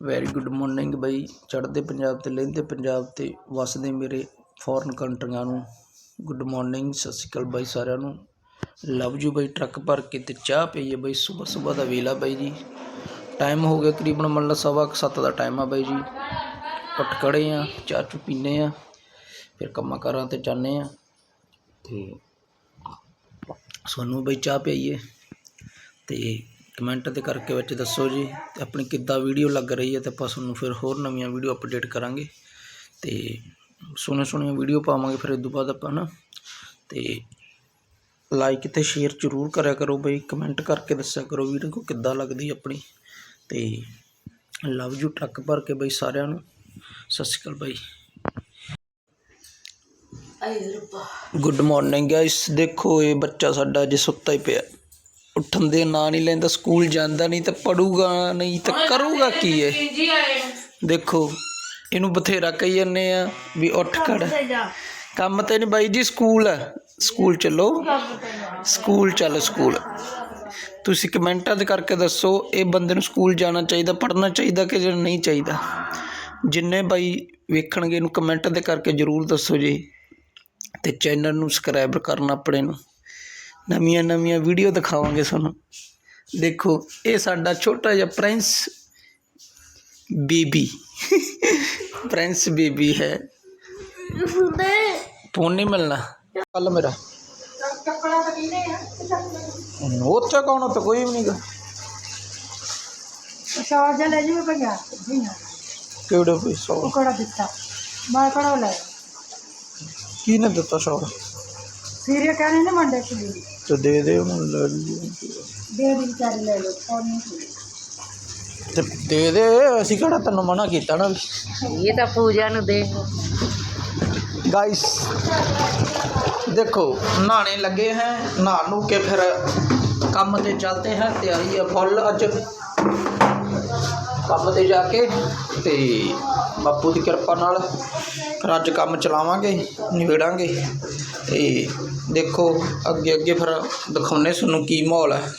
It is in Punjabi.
ਵੈਰੀ ਗੁੱਡ ਮਾਰਨਿੰਗ ਬਈ। ਚੜ੍ਹਦੇ ਪੰਜਾਬ ਤੇ, ਲਹਿੰਦੇ ਪੰਜਾਬ ਤੇ, ਵਸਦੇ ਮੇਰੇ ਫੋਰਨ ਕੰਟਰੀਆਂ ਨੂੰ। ਗੁੱਡ ਮਾਰਨਿੰਗ ਸਤਿ ਸ਼੍ਰੀ ਅਕਾਲ ਬਾਈ ਸਾਰਿਆਂ ਨੂੰ। ਲਵ ਯੂ ਬਈ, ਟਰੱਕ ਭਰ ਕੇ ਤੇ ਚਾਹ ਪਈਏ ਬਈ। ਸਵੇਰ ਸਵੇਰ ਦਾ ਵੇਲਾ ਬਾਈ ਜੀ। ਟਾਈਮ ਹੋ ਗਿਆ ਕਰੀਬਨ ਮੰਨ ਲਾ ਸਵਾ ਕੁ ਸੱਤ ਦਾ ਟਾਈਮ ਆ ਬਾਈ ਜੀ। ਉੱਠ ਖੜੇ ਆ, ਚਾਹ ਚੂ ਪੀਨੇ ਆ, ਫਿਰ ਕੰਮਾਂ ਕਾਰਾਂ ਤੇ ਜਾਂਦੇ ਆ। ਤੇ ਸਾਨੂੰ ਬਈ ਚਾਹ ਪਈਏ ਤੇ ਕਮੈਂਟ ਤੇ ਕਰਕੇ ਵਿੱਚ ਦੱਸੋ ਜੀ ਤੇ ਆਪਣੀ ਕਿੱਦਾਂ ਵੀਡੀਓ ਲੱਗ ਰਹੀ ਹੈ ਤੇ ਆਪਾਂ ਤੁਹਾਨੂੰ ਫਿਰ ਹੋਰ ਨਵੀਆਂ ਵੀਡੀਓ ਅਪਡੇਟ ਕਰਾਂਗੇ। ਤੇ ਸੋਹਣੇ ਸੋਹਣੀਆਂ ਵੀਡੀਓ ਪਾਵਾਂਗੇ ਫਿਰ ਇਸ ਤੋਂ ਬਾਅਦ ਆਪਾਂ ਨਾ। ਤੇ ਲਾਈਕ ਤੇ ਸ਼ੇਅਰ ਜ਼ਰੂਰ ਕਰਿਆ ਕਰੋ ਬਈ ਕਮੈਂਟ ਕਰਕੇ ਦੱਸਿਆ ਕਰੋ ਵੀਡੀਓ ਕੋ ਕਿੱਦਾਂ ਲੱਗਦੀ ਆਪਣੀ। ਤੇ ਲਵ ਯੂ ਟਰੱਕ ਭਰ ਕੇ ਬਈ ਸਾਰਿਆਂ ਨੂੰ। ਸਤਿ ਸ਼੍ਰੀ ਅਕਾਲ ਬਾਈ। ਗੁੱਡ ਮਾਰਨਿੰਗ ਗਾਇਸ ਦੇਖੋ ਇਹ ਬੱਚਾ ਸਾਡਾ ਜੇ ਸੁੱਤਾ ਹੀ ਪਿਆ। ਉੱਠਣ ਦੇ ਨਾਂ ਨਹੀਂ ਲੈਂਦਾ ਸਕੂਲ ਜਾਂਦਾ ਨਹੀਂ ਤਾਂ ਪੜੂਗਾ ਨਹੀਂ ਤਾਂ ਕਰੂਗਾ ਕੀ ਇਹ ਦੇਖੋ ਇਹਨੂੰ ਬਥੇਰਾ ਕਹੀ ਜਾਂਦੇ ਆ ਵੀ ਉੱਠ ਖੜ। ਕੰਮ ਤੇ ਨਹੀਂ ਬਾਈ ਜੀ ਸਕੂਲ ਹੈ। ਸਕੂਲ ਚੱਲੋ। ਸਕੂਲ ਚੱਲ ਸਕੂਲ। ਤੁਸੀਂ ਕਮੈਂਟਾਂ 'ਚ ਕਰਕੇ ਦੱਸੋ ਇਹ ਬੰਦੇ ਨੂੰ ਸਕੂਲ ਜਾਣਾ ਚਾਹੀਦਾ ਪੜ੍ਹਨਾ ਚਾਹੀਦਾ ਕਿ ਜਾਂ ਨਹੀਂ ਚਾਹੀਦਾ? ਜਿੰਨੇ ਬਾਈ ਵੇਖਣਗੇ ਇਹਨੂੰ ਕਮੈਂਟ ਤੇ ਕਰਕੇ ਜਰੂਰ ਦੱਸੋ ਜੀ। ਤੇ ਚੈਨਲ ਨੂੰ ਸਬਸਕ੍ਰਾਈਬ ਕਰਨਾ ਆਪਣੇ ਨੂੰ। ਨਵੀਆਂ ਨਵੀਆਂ ਵੀਡੀਓ ਦਿਖਾਵਾਂਗੇ ਤੁਹਾਨੂੰ ਦੇਖੋ ਇਹ ਸਾਡਾ ਛੋਟਾ ਜਿਹਾ ਪ੍ਰਿੰਸ ਬੀਬੀ ਪ੍ਰਿੰਸ ਬੀਬੀ ਹੈ ਫੋਨ ਨਹੀਂ ਮਿਲਣਾ ਕੱਲ ਮੇਰਾ ਉੱਥੇ ਕੌਣ ਉੱਥੇ ਕੋਈ ਵੀ ਨਹੀਂਗਾ ਸ਼ਾਰਟ ਜਿਹਾ ਲੈ ਜੂ ਭਈਆ ਜੀ ਨਾ ਕਿਹੜੇ ਕੋਈ ਸੌ ਉਹ ਕਿਹੜਾ ਦਿੱਤਾ ਮੈਂ ਕਿਹੜਾ ਲੈ ਕੀ ਨੇ ਦਿੱਤਾ ਸੌ ਸੀਰੀਆ ਕਹਿੰਦੇ ਨੇ ਮੰਡੇ ਚ तो दे दे हूँ ले ਦੇ ਦੀ ਵਿਚਾਰੀ ਲੈ ਲੋ ਕੋਈ ਤੇ ਦੇ ਦੇ ਅਸੀਂ ਕਿਹੜਾ ਤੈਨੂੰ ਮਨਾ ਕੀਤਾ ਨਾ? ਇਹ ਤਾਂ ਪੂਜਾ ਨੂੰ ਦੇ। ਗਾਇਸ ਦੇਖੋ ਨਹਾਣੇ ਲੱਗੇ ਹੈ ਨਹਾ ਨੂੰ ਕੇ ਫਿਰ ਕੰਮ ਤੇ ਚਲਤੇ ਹੈ ਤਿਆਰੀ ਹੈ ਫੁੱਲ ਅੱਜ। ਕੰਮ ਤੇ ਜਾ ਕੇ ਤੇ ਬਾਪੂ ਦੀ ਕਿਰਪਾ ਨਾਲ ਫਿਰ ਅੱਜ ਕੰਮ ਚਲਾਵਾਂਗੇ, ਨਿਬੇੜਾਂਗੇ। ਤੇ ਦੇਖੋ ਅੱਗੇ ਅੱਗੇ ਫਿਰ ਦਿਖਾਉਨੇ ਤੁਹਾਨੂੰ ਕੀ ਮਾਹੌਲ ਹੈ।